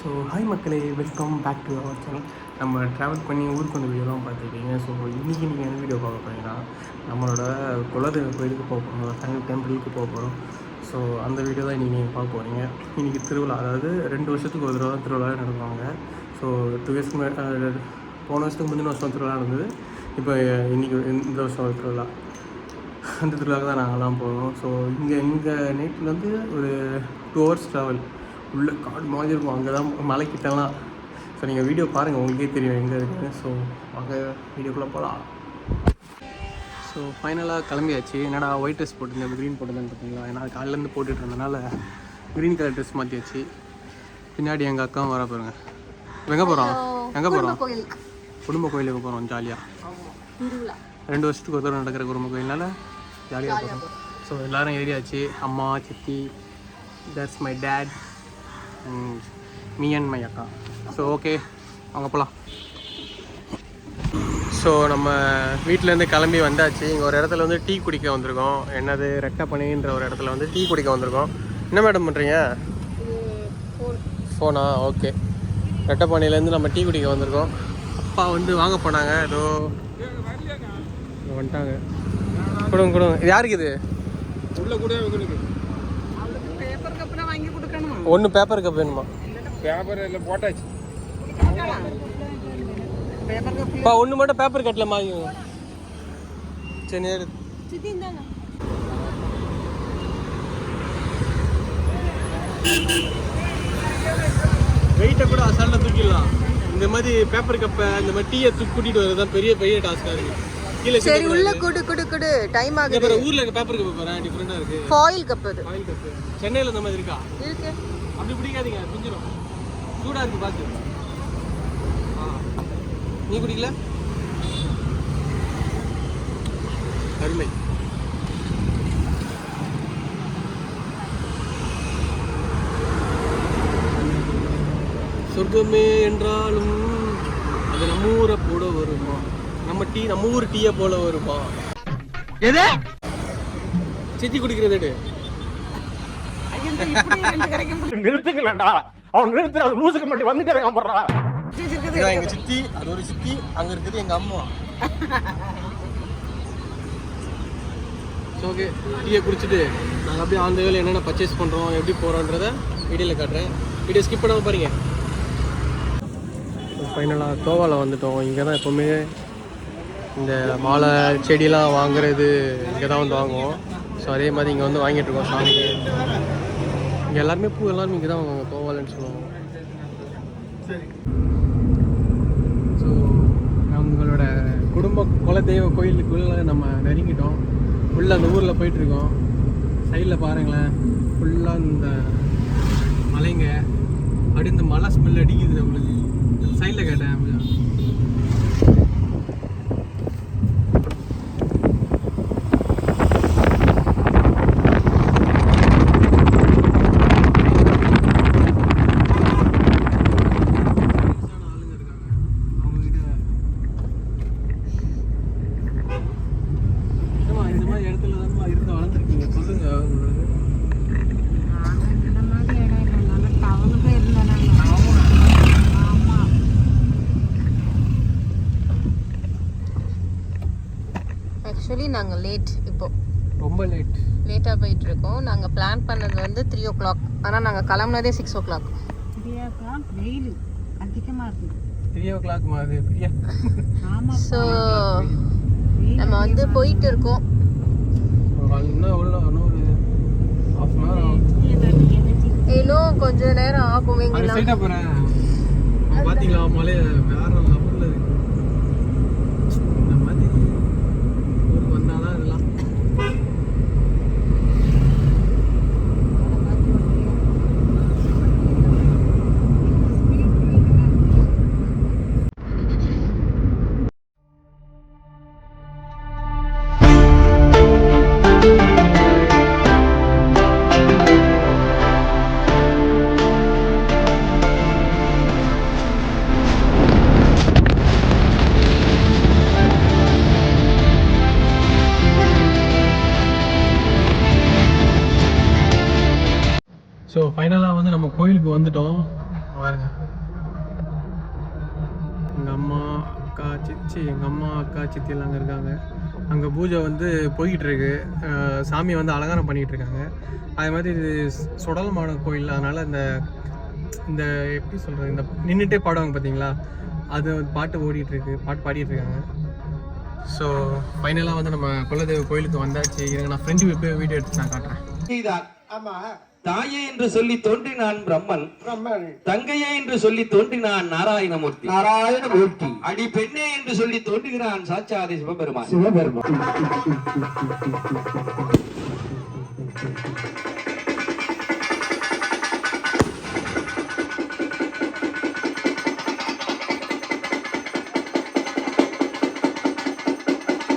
So hi மக்களே welcome back to our channel நம்ம travel பண்ணி ஊருக்கு வந்த வீடியோலாம் பார்த்துருக்கீங்க ஸோ இன்றைக்கி நீங்கள் என்ன வீடியோ பார்க்க போகிறீங்கன்னா நம்மளோட குலதெய்வ கோயிலுக்கு போக போகிறோம் தங்க டெம்பிளுக்கு போக போகிறோம் ஸோ அந்த வீடியோ தான் இன்றைக்கி நீங்கள் பார்க்க போகிறீங்க இன்றைக்கி திருவிழா அதாவது ரெண்டு வருஷத்துக்கு ஒரு தடவை தான் திருவிழா நடத்துவாங்க. ஸோ டூ இயர்ஸ்க்கு முன்னாடி போன வருஷத்துக்கு முந்தின வருஷம் திருவிழா நடந்தது. இப்போ இன்றைக்கி இந்த வருஷம் திருவிழா. அந்த திருவிழாவுக்கு தான் நாங்கள்லாம் போகிறோம் ஸோ இங்கே எங்கள் வந்து ஒரு டூ ஹவர்ஸ் ட்ராவல் உள்ள காடு மாதிரி இருக்கும். அங்கே தான் மலைக்கிட்டலாம். ஸோ நீங்கள் வீடியோ பாருங்கள் உங்களுக்கே தெரியும் எங்கே இருக்குன்னு. ஸோ வாங்க வீடியோக்குள்ளே போகலாம் ஸோ ஃபைனலாக கிளம்பியாச்சு. என்னடா ஒயிட் ட்ரெஸ் போட்டுருந்தேன். க்ரீன் போட்டுருந்தேன்னு பார்த்தீங்களா ஏன்னா காலையிலேருந்து போட்டுட்டு இருந்தனால க்ரீன் கலர் ட்ரெஸ் மாற்றியாச்சு பின்னாடி எங்கள் அக்காவும் வர பாருங்க. எங்கே போகிறோம் எங்கே போகிறோம் குடும்ப கோயிலுக்கு போகிறோம் ஜாலியாக ரெண்டு வருஷத்துக்கு ஒரு தடவை நடக்கிற குடும்ப கோயில்னால ஜாலியாக போகிறோம் ஸோ எல்லாரும் ஏறியாச்சு. அம்மா சித்தி that's my dad me. And my அக்கா. ஸோ ஓகே அவங்க போகலாம் ஸோ நம்ம வீட்டிலேருந்து கிளம்பி வந்தாச்சு. இங்கே ஒரு இடத்துல வந்து டீ குடிக்க வந்திருக்கோம். என்னது? ரெட்டப்பனைன்ற ஒரு இடத்துல வந்து டீ குடிக்க வந்திருக்கோம். என்ன மேடம் பண்ணுறீங்க ஃபோனா ஓகே ரெட்டப்பானையிலேருந்து நம்ம டீ குடிக்க வந்திருக்கோம். அப்பா வந்து வாங்க போனாங்க. ஏதோ வந்துட்டாங்க. கொடுங்க கொடுங்க. இது யாருக்கு இது? உள்ள கூட உங்களுக்கு பேப்பர் கப்னா வாங்கி கொடுக்கணும் ஒன்று பேப்பர் கப் வேணுமா? பேப்பர் எல்லாம் போட்டாச்சு. அப்பா ஒன்று மட்டும் பேப்பர் கட்டில் வாங்கிங்க சரி நேரு. வெயிட்டை கூட அசால்ட்டாக தூக்கிடலாம். இந்த மாதிரி பேப்பர் கப்பை இந்த மாதிரி டீயை தூக்கி கூட்டிகிட்டு வரது தான் பெரிய பெரிய டாஸ்க்காக இருக்குது சரி உள்ள குடு குடு குடு. டைம் ஆகுது. பாரு ஊரில் இருக்க பேப்பர் கப்பு பாரு டிஃப்ரெண்ட்டாக இருக்குது ஃபாயில் கப் அது. ஆயில் கப்பு சென்னையில் இந்த மாதிரி இருக்கா? இருக்கு. அப்படி பிடிக்காதீங்க பிஞ்சிடும் சூடாக இருக்குது பார்த்து ஆ. நீ குடிக்கல? அருமை. சொர்க்கமே என்றாலும் அது நம்ம ஊரை போல வருமா? நம்ம டீ நம்ம ஊர் டீயை போல வருமா? எது? சித்தி குடிக்கிறது எடு. நிறுத்துக்கலடா. அவன் நிறுத்து அது லூசுக்கு மட்டும் வந்துட்டு போடுறா எங்க சித்தி அது ஒரு சித்தி அங்க இருக்குது எங்க அம்மா. ஓகே டீயை குடிச்சிட்டு நாங்கள் அப்படியே ஆன் வேலை என்னென்ன பர்ச்சேஸ் பண்ணுறோம் எப்படி போகிறோன்றத வீடியோவில் காட்டுறேன். வீடியோ ஸ்கிப் பண்ணாமல் பாருங்க. ஃபைனலாக கோவாவில் வந்துட்டோம். இங்கே தான் எப்போவுமே இந்த மாலை செடியெல்லாம் வாங்குறது இங்கே தான் வந்து வாங்குவோம். ஸோ அதே மாதிரி இங்கே வந்து வாங்கிட்டு இருக்கோம் சாமிக்கு இங்கே எல்லாருமே பூ எல்லாருமே இங்கே தான் வாங்குவாங்க கோவாலன்னு சொல்லுவாங்க. ஸோ நம்மளோட குடும்ப குலதெய்வ கோயிலுக்குள்ளே நம்ம நெருங்கிட்டோம். ஃபுல்லாக அந்த ஊரில் போயிட்டுருக்கோம். சைடில் பாருங்களேன் ஃபுல்லாக இந்த மலைங்க. அப்படி இந்த மலை ஸ்மெல் அடிக்குது நம்மளுக்கு. சைடில் கேட்டேன் அப்படியா? வயசான ஆளுங்க இருக்காங்க அவங்ககிட்ட ஏம்மா, இந்த மாதிரி இடத்துல தான்மா இருந்து வளர்ந்துருக்கீங்க சொல்லுங்க உங்களுக்கு ஆக்சுவலி நாங்கள் லேட் இப்போ ரொம்ப லேட் லேட்டாக போயிட்டு இருக்கோம் நாங்கள் பிளான் பண்ணது வந்து த்ரீ ஓ கிளாக் ஆனால் நாங்கள் கிளம்புனதே சிக்ஸ் ஓ கிளாக் வெயில். அதிகமா இருக்கு. த்ரீ ஓ கிளாக் மாதிரி பிரியா ஸோ நம்ம வந்து போயிட்டு இருக்கோம் இன்னும் கொஞ்ச நேரம் ஆகும் அங்கே எங்கெல்லாம் ஸ்ட்ரைட்டாக போகிறேன் பார்த்தீங்களா மலை வேற ஸோ ஃபைனலாக வந்து நம்ம கோயிலுக்கு வந்துட்டோம். பாருங்க. எங்கள் அம்மா அக்கா சிச்சி எங்கள் அம்மா அக்கா சித்தி எல்லாம் அங்கே இருக்காங்க. அங்கே பூஜை வந்து போய்கிட்டு இருக்கு. சாமியை வந்து அலங்காரம் பண்ணிகிட்டு இருக்காங்க. அதே மாதிரி இது சுடலமான கோயில். அதனால் இந்த இந்த எப்படி சொல்கிறது இந்த நின்றுட்டே பாடுவாங்க பார்த்தீங்களா அது வந்து பாட்டு ஓடிட்டுருக்கு பாட்டு பாடிட்டு இருக்காங்க. ஸோ ஃபைனலாக வந்து நம்ம குலதெய்வ கோயிலுக்கு வந்தாச்சு. இருங்க நான் ஃப்ரெண்டு போய் வீடியோ எடுத்து நான் காட்டுறேன். ஆமாம் தாயே என்று சொல்லி தோன்றினான் பிரம்மன். பிரம்மன். தங்கையே என்று சொல்லி தோன்றினான் நாராயணமூர்த்தி. நாராயணமூர்த்தி. அடி பெண்ணே என்று சொல்லி தோன்றுகிறான் சாட்சாதி சிவபெருமான். சிவபெருமான்.